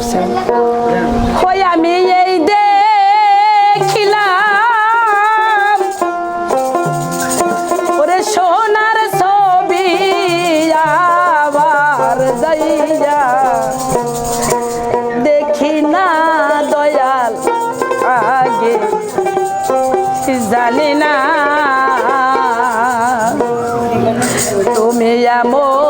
করছেন? ওই আমি এই দেখিলাম। ওরে সোনার ছবি আবার যাইয়া দেখি না দয়াল আগে, জানি না। তুমি আমার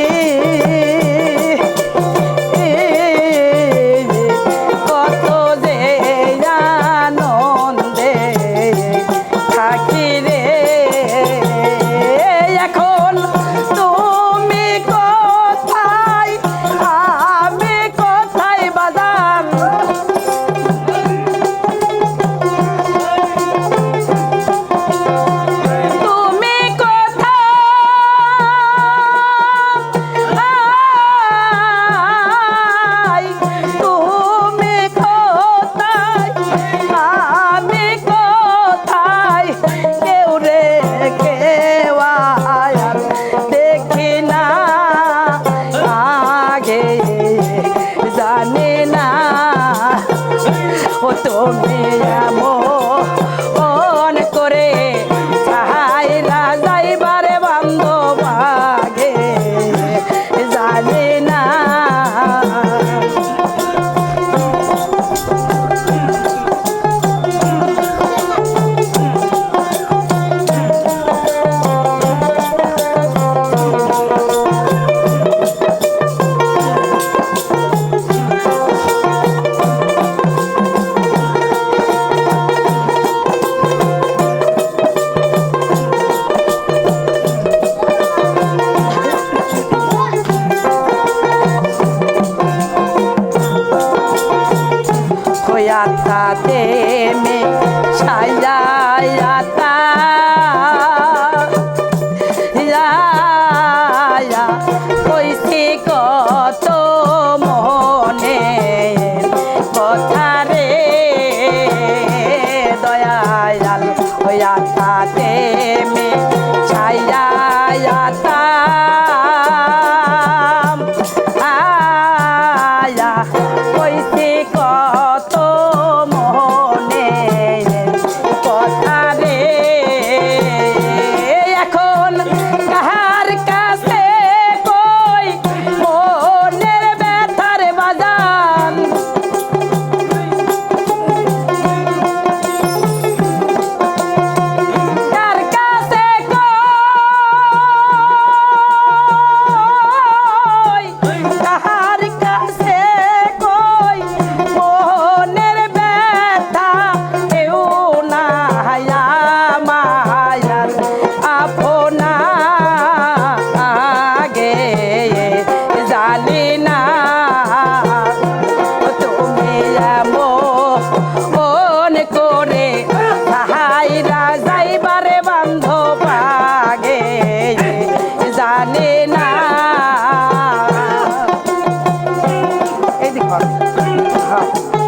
把你的背叛